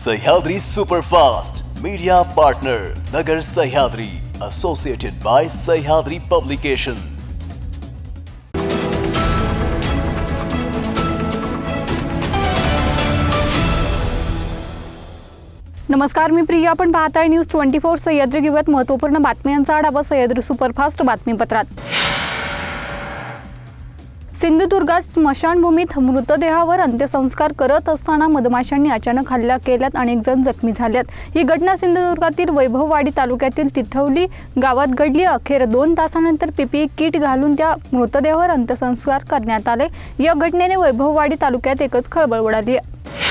Sahyadri superfast media partner Nagar Sahyadri associated by Sahyadri publication नमस्कार मी प्रिया. आपण पाहताय न्यूज ट्वेंटी फोर. सह्याद्री घेऊयात महत्त्वपूर्ण बातम्यांचा आढावा. सह्याद्री सुपरफास्ट बातमीपत्रात. सिंधुदुर्गात स्मशानभूमीत मृतदेहावर अंत्यसंस्कार करत असताना मधमाशांनी अचानक हल्ला केल्यात अनेक जण जखमी झाल्यात. ही घटना सिंधुदुर्गातील वैभववाडी तालुक्यातील तिथवली गावात घडली. अखेर दोन तासानंतर पीपीई किट घालून त्या मृतदेहावर अंत्यसंस्कार करण्यात आले. या घटनेने वैभववाडी तालुक्यात एकच खळबळ उडाली आहे.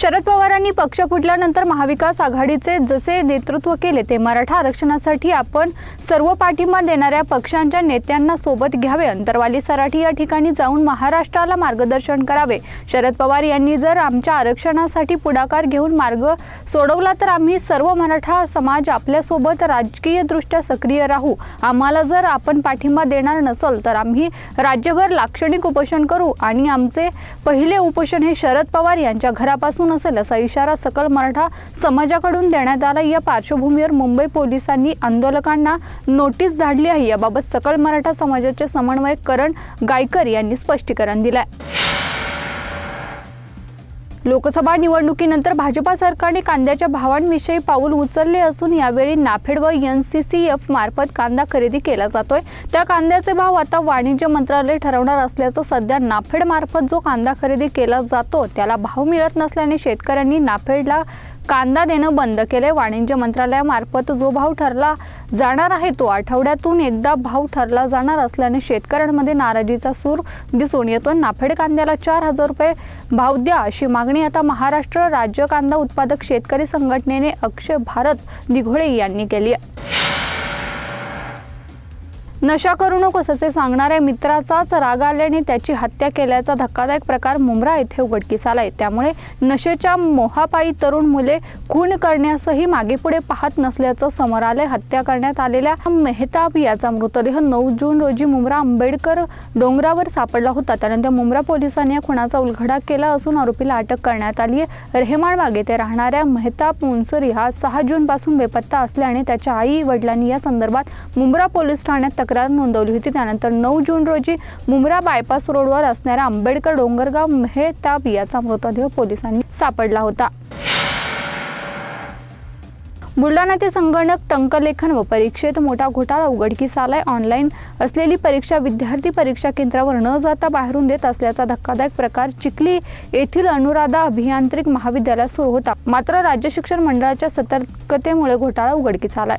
शरद पवारांनी पक्ष फुटल्यानंतर महाविकास आघाडीचे जसे नेतृत्व केले ते मराठा आरक्षणासाठी आपण सर्व पाठिंबा देणाऱ्या पक्षांच्या नेत्यांना सोबत घ्यावे. अंतरवाली सराठी या ठिकाणी जाऊन महाराष्ट्राला मार्गदर्शन करावे. शरद पवार यांनी जर आमच्या आरक्षणासाठी पुढाकार घेऊन मार्ग सोडवला तर आम्ही सर्व मराठा समाज आपल्यासोबत राजकीयदृष्ट्या सक्रिय राहू. आम्हाला जर आपण पाठिंबा देणार नसल तर आम्ही राज्यभर लाक्षणिक उपोषण करू. आणि आमचे पहिले उपोषण हे शरद पवार यांच्या घरापासून असेल असा इशारा सकल मराठा समाजाकडून देण्यात आला. या पार्श्वभूमीवर मुंबई पोलिसांनी आंदोलकांना नोटीस धाडली आहे. याबाबत सकल मराठा समाजाचे समन्वयक करण गायकर यांनी स्पष्टीकरण दिलंय. लोकसभा निवडणुकीनंतर भाजपा सरकारने कांद्याच्या भावांविषयी पाऊल उचलले असून यावेळी नाफेड व एन सी सी एफ मार्फत कांदा खरेदी केला जातोय. त्या कांद्याचे भाव आता वाणिज्य मंत्रालय ठरवणार असल्याचं सध्या नाफेड मार्फत जो कांदा खरेदी केला जातो त्याला भाव मिळत नसल्याने शेतकऱ्यांनी नाफेडला कांदा देणं बंद केले वाणिज्य मंत्रालयामार्फत जो भाव ठरला जाणार आहे तो आठवड्यातून एकदा भाव ठरला जाणार असल्याने शेतकऱ्यांमध्ये नाराजीचा सूर दिसून येतो नाफेड कांद्याला चार हजार रुपये भाव द्या अशी मागणी आता महाराष्ट्र राज्य कांदा उत्पादक शेतकरी संघटनेने अक्षय भारत दिघोळे यांनी केली आहे. नशा करू नकोस असे सांगणाऱ्या मित्राचाच राग आल्याने त्याची हत्या केल्याचा धक्कादायक प्रकार मुंब्रा येथे उघडकीस आलाय. त्यामुळे नशेच्या मोहापायी तरुण मुले खून करण्यासही मागेपुढे पाहत नसल्याचं समोर आले हत्या करण्यात आलेल्या मेहताब याचा मृतदेह नऊ जून रोजी मुंब्रा आंबेडकर डोंगरावर सापडला होता. त्यानंतर मुंब्रा पोलिसांनी या खुनाचा उलगडा केला असून आरोपीला अटक करण्यात आली आहे रेहमानबाग येथे राहणाऱ्या मेहताब मुन्सरी हा सहा जून पासून बेपत्ता असल्याने त्याच्या आई वडिलांनी या संदर्भात मुंब्रा पोलीस ठाण्यात तक्रार नोंदवली होती. त्यानंतर नऊ जून रोजी मुंब्रा बायपास रोडवर असणाऱ्या आंबेडकर डोंगरगाव मेहताब याचा मृतदेह पोलिसांनी सापडला होता. बुलढाण्याचे संगणक टंकलेखन व परीक्षेत मोठा घोटाळा उघडकीस आलाय. ऑनलाईन असलेली परीक्षा विद्यार्थी परीक्षा केंद्रावर न जाता बाहेरून देत असल्याचा धक्कादायक प्रकार चिखली येथील अनुराधा अभियांत्रिक महाविद्यालयात सुरू होता. मात्र राज्य शिक्षण मंडळाच्या सतर्कतेमुळे घोटाळा उघडकीस आलाय.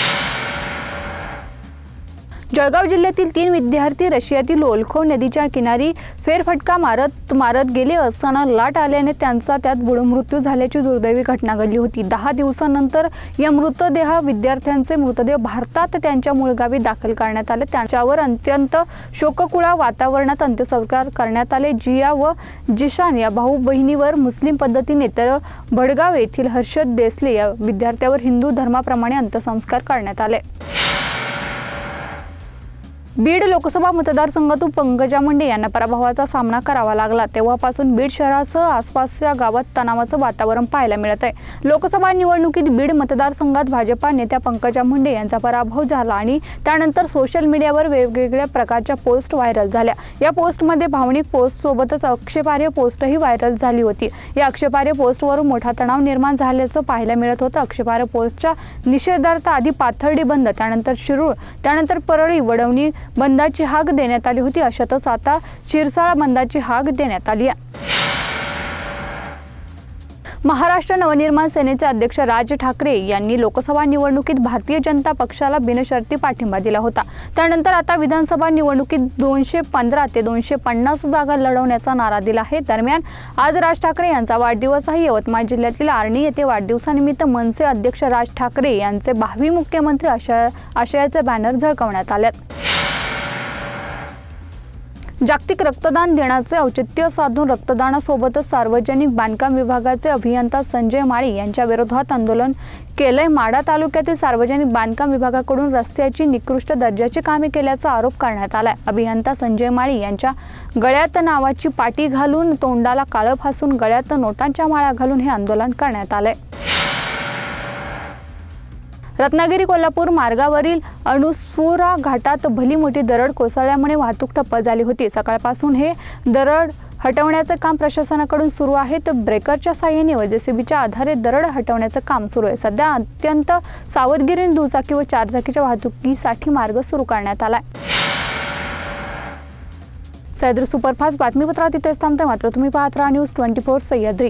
जळगाव जिल्ह्यातील तीन विद्यार्थी रशियातील ओलखो नदीच्या किनारी फेरफटका मारत मारत गेले असताना लाट आल्याने त्यांचा त्यात बुडून मृत्यू झाल्याची दुर्दैवी घटना घडली होती. दहा दिवसानंतर या मृतदेह विद्यार्थ्यांचे मृतदेह भारतात त्यांच्या मूळ गावी दाखल करण्यात आले. त्यांच्यावर अत्यंत शोककुळा वातावरणात अंत्यसंस्कार करण्यात आले. जिया व जिशान या भाऊ बहिणीवर मुस्लिम पद्धतीने तर भडगाव येथील हर्षद देसले या विद्यार्थ्यावर हिंदू धर्माप्रमाणे अंत्यसंस्कार करण्यात आले. बीड लोकसभा मतदारसंघातून पंकजा मुंडे यांना पराभवाचा सामना करावा लागला. तेव्हापासून बीड शहरासह आसपासच्या गावात तणावाचं वातावरण पाहायला मिळत आहे. लोकसभा निवडणुकीत बीड मतदारसंघात भाजपा नेत्या पंकजा मुंडे यांचा पराभव झाला आणि त्यानंतर सोशल मीडियावर वेगवेगळ्या प्रकारच्या पोस्ट व्हायरल झाल्या. या पोस्टमध्ये भावनिक पोस्ट सोबतच आक्षेपार्ह पोस्टही व्हायरल झाली होती. या आक्षेपार्ह पोस्टवरून मोठा तणाव निर्माण झाल्याचं पाहायला मिळत होतं. आक्षेपार्ह पोस्टच्या निषेधार्थ आधी पाथर्डी बंद त्यानंतर शिरूळ त्यानंतर परळी वडवणी बंदाची हाक देण्यात आली होती. अशातच आता शिरसाळा बंदाची हाक देण्यात आली आहे. महाराष्ट्र नवनिर्माण सेनेचे अध्यक्ष राज ठाकरे यांनी लोकसभा निवडणुकीत भारतीय जनता पक्षाला बिनशर्ती पाठिंबा दिला होता. त्यानंतर आता विधानसभा निवडणुकीत दोनशे पंधरा ते दोनशे पन्नास जागा लढवण्याचा नारा दिला आहे. दरम्यान आज राज ठाकरे यांचा वाढदिवस आहे यवतमाळ जिल्ह्यातील आर्णी येथे वाढदिवसानिमित्त मनसे अध्यक्ष राज ठाकरे यांचे भावी मुख्यमंत्री आशय आशयाचे बॅनर झळकवण्यात आल्यात जागतिक रक्तदान दिनाचे औचित्य साधून रक्तदानासोबतच सार्वजनिक बांधकाम विभागाचे अभियंता संजय माळी यांच्या विरोधात आंदोलन केलंय. माडा तालुक्यातील सार्वजनिक बांधकाम विभागाकडून रस्त्याची निकृष्ट दर्जाची कामे केल्याचा आरोप करण्यात आलाय. अभियंता संजय माळी यांच्या गळ्यात नावाची पाटी घालून तोंडाला काळं फासून गळ्यात नोटांच्या माळा घालून हे आंदोलन करण्यात आलंय. रत्नागिरी कोल्हापूर मार्गावरील अणुस्फुरा घाटात भली मोठी दरड कोसळल्यामुळे वाहतूक ठप्प झाली होती. सकाळपासून हे दरड हटवण्याचं काम प्रशासनाकडून सुरू आहे तर ब्रेकरच्या साह्याने व जेसीबीच्या आधारे दरड हटवण्याचं काम सुरू आहे. सध्या अत्यंत सावधगिरीने दुचाकी व चारचाकीच्या वाहतुकीसाठी मार्ग सुरू करण्यात आलाय. सह्याद्री सुपरफास्ट बातमीपत्रात इथेच थांबते. मात्र तुम्ही पाहत राहा न्यूज ट्वेंटी फोर सह्याद्री.